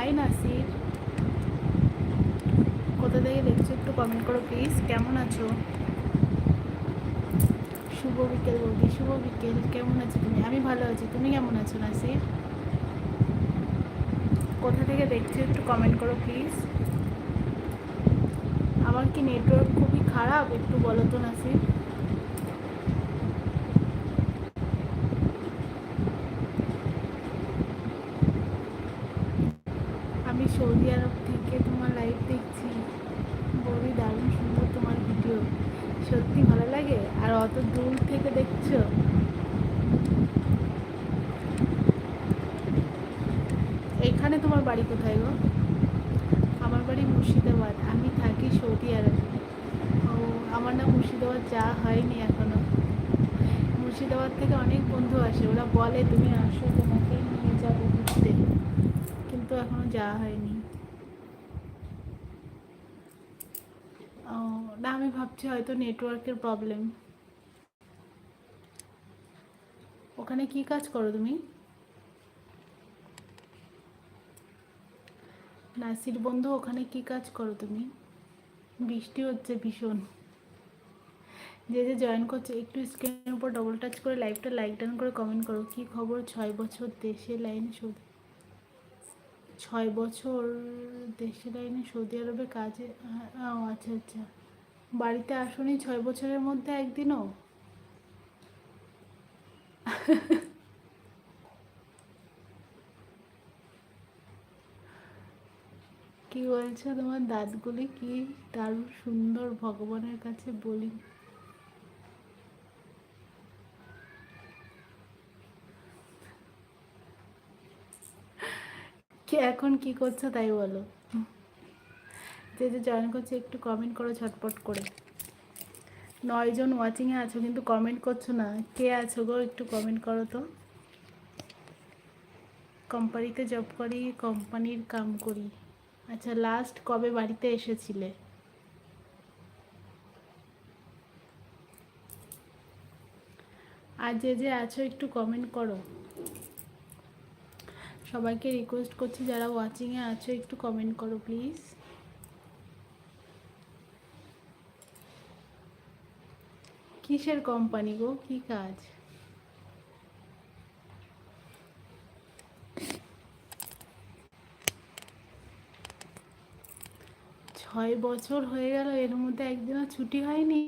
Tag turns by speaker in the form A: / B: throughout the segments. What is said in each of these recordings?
A: High Nasir কোথা থেকে দেখছ একটু কমেন্ট করো প্লিজ কেমন আছো? শুভ বিকেল বৌদি, শুভ বিকেল। কেমন আছো তুমি? আমি ভালো আছি। তুমি কেমন আছো নাসির? কোথা থেকে দেখছ একটু কমেন্ট করো প্লিজ আমার কি নেটওয়ার্ক খুবই খারাপ? একটু বলো তো নাসির। আমি সৌদি আরব থেকে তোমার লাইভ দেখছি। বৌদি দারুণ সুন্দর তোমার ভিডিও সত্যি ভালো লাগে? আর অত দূর থেকে দেখছ? এখানে তোমার বাড়ি কোথায় গো? আমার বাড়ি মুর্শিদাবাদ। আমি থাকি সৌদি আরবে। ও, আমার না মুর্শিদাবাদ যাওয়া হয়নি এখনও। মুর্শিদাবাদ থেকে অনেক বন্ধু আসে। ওরা বলে, তুমি আসো তোমাকে নিয়ে যাব ঘুরতে। এখনও যাওয়া হয়নি। না, আমি ভাবছি হয়তো নেটওয়ার্কের প্রবলেম। ওখানে কি কাজ করো তুমি? নাসির বন্ধু, ওখানে কি কাজ করো তুমি? বৃষ্টি হচ্ছে ভীষণ। যে যে জয়েন করছে, একটু স্ক্রিনের উপর ডবল টাচ করে লাইভটা লাইক ডান করে কমেন্ট করো। কি খবর? ছয় বছর দেশে লাইনে সৌদি ছয় বছর দেশে লাইনে সৌদি আরবে কাজে ও আচ্ছা আচ্ছা। বাড়িতে আসনি ছয় বছরের মধ্যে একদিনও? কি বলছো তোমার দাঁতগুলি কি? দারুণ সুন্দর, ভগবানের কাছে বলি কি এখন কি করছ তাই বলো। যে যে জয়েন করছে, একটু কমেন্ট করো ঝটপট করে। নয়জন ওয়াচিংয়ে আছো, কিন্তু কমেন্ট করছ না। কে আছো গো, একটু কমেন্ট করো তো। কোম্পানিতে জব করি কোম্পানির কাম করি। আচ্ছা লাস্ট কবে বাড়িতে এসেছিলে? আর যে যে আছো, একটু কমেন্ট করো। সবাইকে রিকোয়েস্ট করছি, যারা ওয়াচিংয়ে আছো, একটু কমেন্ট করো প্লিজ কিসের কোম্পানি গো? কি কাজ? ছয় বছর হয়ে গেল, এর মধ্যে একদিনও ছুটি হয়নি?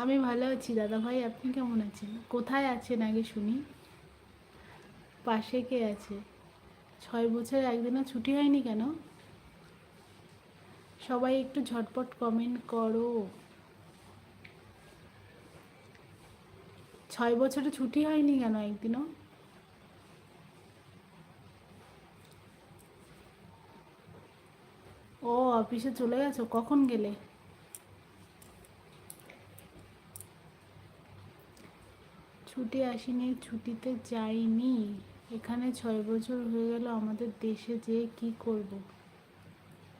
A: আমি ভালো আছি দাদা ভাই আপনি কেমন আছেন? কোথায় আছেন আগে শুনি। পাশে কে আছে? ছয় বছর একদিনও ছুটি হয়নি কেন? সবাই একটু ঝটপট কমেন্ট করো। ছয় বছরে ছুটি হয়নি কেন একদিনও? ও, অফিসে চলে গেছো? কখন গেলে? ছুটি আসিনি, ছুটিতে যাইনি। এখানে ছয় বছর হয়ে গেল আমাদের দেশে যেয়ে কি করব।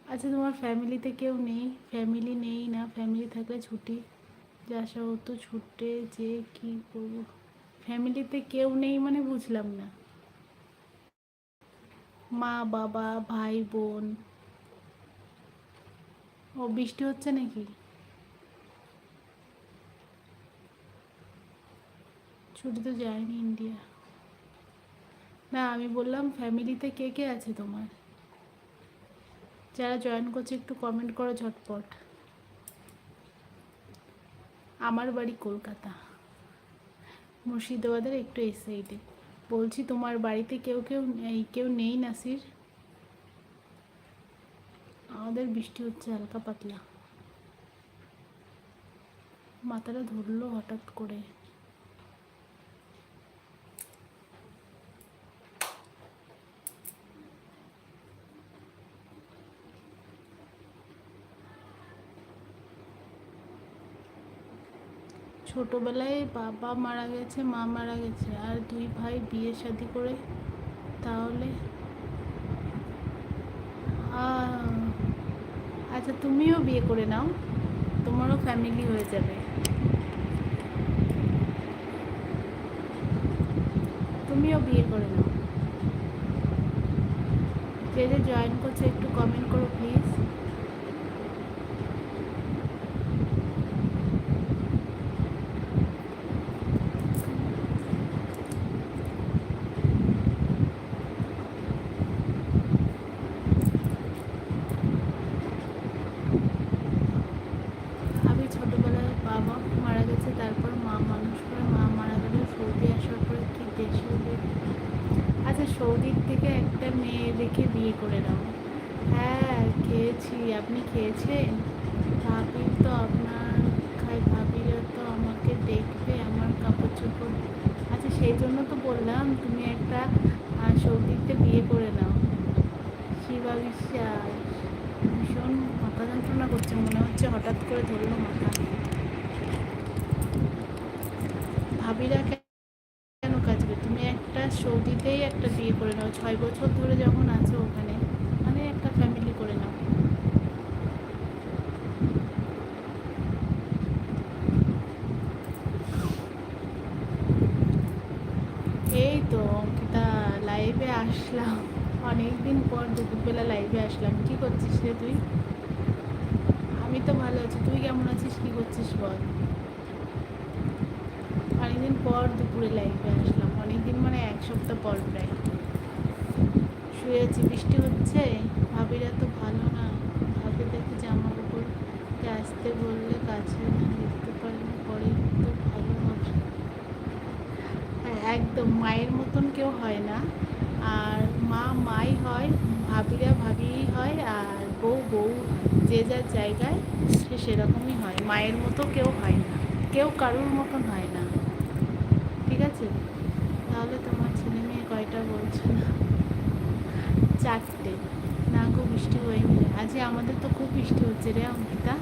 A: আচ্ছা তোমার ফ্যামিলিতে কেউ নেই? ফ্যামিলি নেই না? ফ্যামিলি থাকলে ছুটি? যা হতো ছুটে যে কি করব। ফ্যামিলিতে কেউ নেই মানে বুঝলাম না। মা, বাবা, ভাই, বোন। ও, বৃষ্টি হচ্ছে নাকি? ছুটি তো যায়নি ইন্ডিয়া। না, আমি বললাম ফ্যামিলিতে কে কে আছে তোমার? যারা জয়েন করছে একটু কমেন্ট করো ঝটপট। আমার বাড়ি কলকাতা। মুর্শিদাবাদের একটু এই সাইডে বলছি, তোমার বাড়িতে কেউ কেউ কেউ নেই নাসির? আমাদের বৃষ্টি হচ্ছে হালকা পাতলা। মাথাটা ধরলো হঠাৎ করে। ছোটোবেলায় বাবা মারা গেছে, মা মারা গেছে। আর দুই ভাই বিয়ে শাদি করে, তাহলে? আচ্ছা তুমিও বিয়ে করে নাও। তোমারও ফ্যামিলি হয়ে যাবে। তুমিও বিয়ে করে নাও। যে জয়েন করছে একটু কমেন্ট করো প্লিজ আমি ছোটোবেলায় বাবা মারা গেছে তারপর মা মানুষ করে মা মারা গেলে সৌদি আসার পরে কি দেশে আচ্ছা সৌদির থেকে একটা মেয়ে দেখে বিয়ে করে নাও। হ্যাঁ খেয়েছি। আপনি খেয়েছেন? ভাবি তো আপনার খাই, ভাবিরা তো আমাকে দেখবে আমার কাপড় চোপড় আচ্ছা সেই জন্য তো বললাম, তুমি একটা সৌদিতে বিয়ে করে নাও। শিবা বিশ্বাস ভীষণ মাথা যন্ত্রণা করছে। মনে হচ্ছে হঠাৎ করে ধরলো মাথা। ভাবিরা কেন কাজবে তুমি একটা সৌদিতেই একটা বিয়ে করে নাও। ছয় বছর ধরে যখন আছো ওখানে মানে একটা ফ্যামিলি করে নাও। এই তো অঙ্কিতা লাইভে আসলাম। অনেকদিন পর দুপুরবেলা লাইভে আসলাম। কি করছিস রে তুই? আমি তো ভালো আছি। তুই কেমন আছিস? কি করছিস বল? অনেকদিন পর দুপুরে লাইভে আসলাম। সপ্তাহ পর প্রায়। শুয়ে আছি বৃষ্টি হচ্ছে, ভাবিরা তো ভালো না। ভাবি দেখে জামা কাপড়কে আসতে বললে কাছে না দেখতে পারলে পরে তো ভালো হবে। হ্যাঁ একদম মায়ের মতন কেউ হয় না। আর মা মাই হয়, ভাবিরা ভাবিই হয়, আর বউ বউ যে যার জায়গায় সে সেরকমই হয়। মায়ের মতো কেউ হয় না। কেউ কারুর মতন হয় না। ঠিক আছে? তাহলে তোমার ছেলে মেয়ে কয়টা বলছো না? চারটে। না গো, বৃষ্টি হয়নি। আজকে আমাদের তো খুব বৃষ্টি হচ্ছে রে, অঙ্কিতা।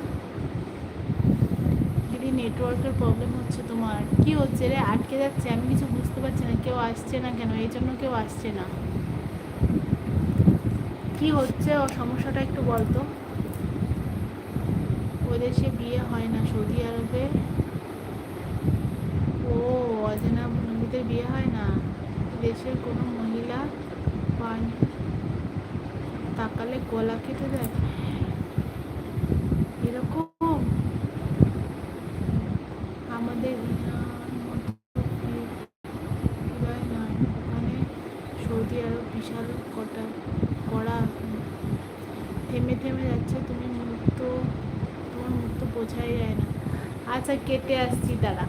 A: দিদি নেটওয়ার্কের প্রবলেম হচ্ছে তোমার। কি হচ্ছে রে? আটকে যাচ্ছে, আমি কিছু বুঝতে পারছি না। কেউ আসছে না কেন? এই জন্য কেউ আসছে না। কি হচ্ছে? ও সমস্যাটা একটু বলতো। ওই দেশে বিয়ে হয় না সৌদি আরবে। ও, অজানা বন্ধুদের বিয়ে হয় না। দেশের কোনো মহিলা তাকালে গলা কেটে দেয় এরকম আমাদের ওখানে সৌদি আরব বিশাল কটা কড়া থেমে থেমে যাচ্ছে, তুমি মুখ তো তোমার মুখ তো বোঝাই যায় না। আচ্ছা কেটে আসছি, দাঁড়া।